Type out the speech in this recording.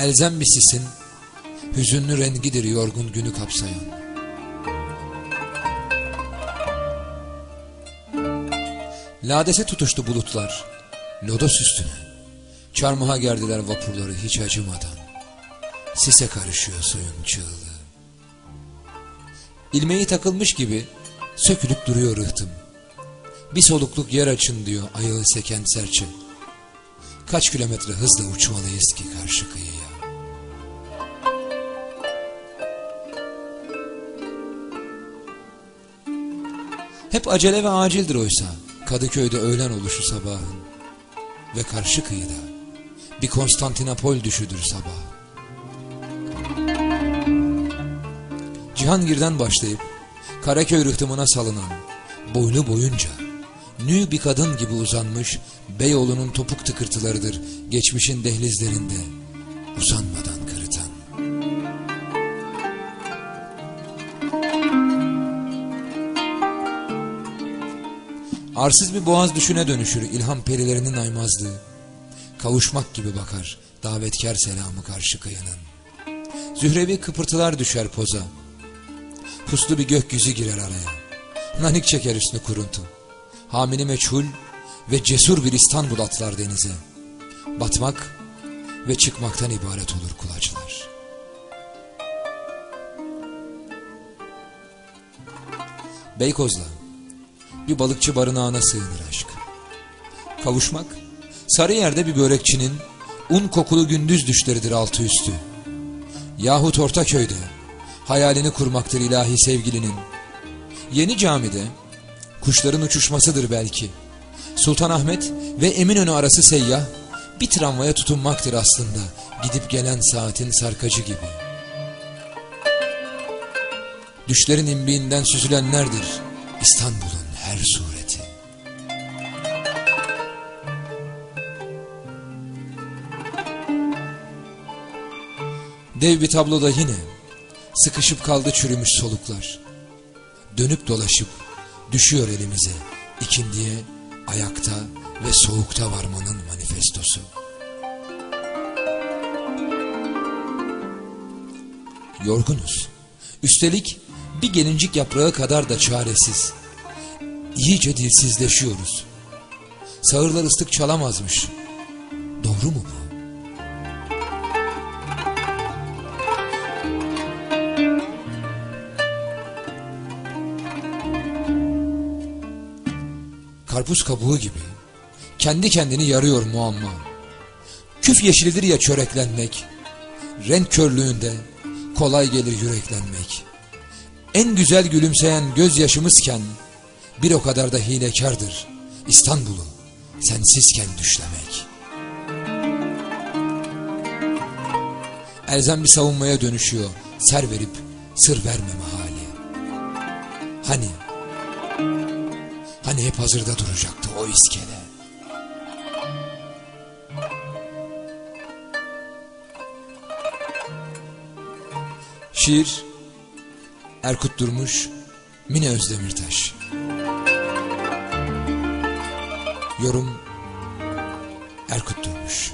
Elzem bir sisin, hüzünlü rengidir yorgun günü kapsayan. Ladese tutuştu bulutlar, lodos üstüne. Çarmıha gerdiler vapurları hiç acımadan. Sise karışıyor suyun çığlığı. İlmeği takılmış gibi sökülüp duruyor rıhtım. Bir solukluk yer açın diyor ayağı seken serçe. Kaç kilometre hızla uçmalıyız ki karşı kıyıya. Hep acele ve acildir oysa Kadıköy'de öğlen oluşu sabahın. Ve karşı kıyıda bir Konstantinopol düşüdür sabah. Cihangir'den başlayıp Karaköy rıhtımına salınan boylu boyunca nü bir kadın gibi uzanmış Beyoğlu'nun topuk tıkırtılarıdır geçmişin dehlizlerinde uzanmadan Arsız bir boğaz düşüne dönüşür ilham perilerinin aymazlığı. Kavuşmak gibi bakar davetkar selamı karşı kıyının. Zührevi kıpırtılar düşer poza. Puslu bir gökyüzü girer araya. Nanik çeker üstüne kuruntu. Hamini meçhul ve cesur bir İstanbul atlar denize. Batmak ve çıkmaktan ibaret olur kulaçlar. Beykoz'la bir balıkçı barınağına sığınır aşk. Kavuşmak, Sarıyer'de bir börekçinin un kokulu gündüz düşleridir altı üstü. Yahut Ortaköy'de hayalini kurmaktır ilahi sevgilinin. Yeni camide kuşların uçuşmasıdır belki. Sultanahmet ve Eminönü arası seyyah bir tramvaya tutunmaktır aslında gidip gelen saatin sarkacı gibi. Düşlerin imbiğinden süzülenlerdir İstanbul'un her sureti. Dev bir tabloda yine sıkışıp kaldı çürümüş soluklar. Dönüp dolaşıp düşüyor elimize ikindiye ayakta ve soğukta varmanın manifestosu. Yorgunuz. Üstelik bir gelincik yaprağı kadar da çaresiz. İyice dilsizleşiyoruz. Sağırlar ıslık çalamazmış. Doğru mu bu? Karpuz kabuğu gibi kendi kendini yarıyor muamma. Küf yeşilidir ya çöreklenmek. Renk körlüğünde kolay gelir yüreklenmek. En güzel gülümseyen gözyaşımızken bir o kadar da hilekardır İstanbul'u sensizken düşlemek. Elzem bir savunmaya dönüşüyor ser verip sır vermeme hali. Hani, hani hep hazırda duracaktı o iskele. Şiir Erkut Durmuş Mine Özdemirtaş Yorum Erkut Durmuş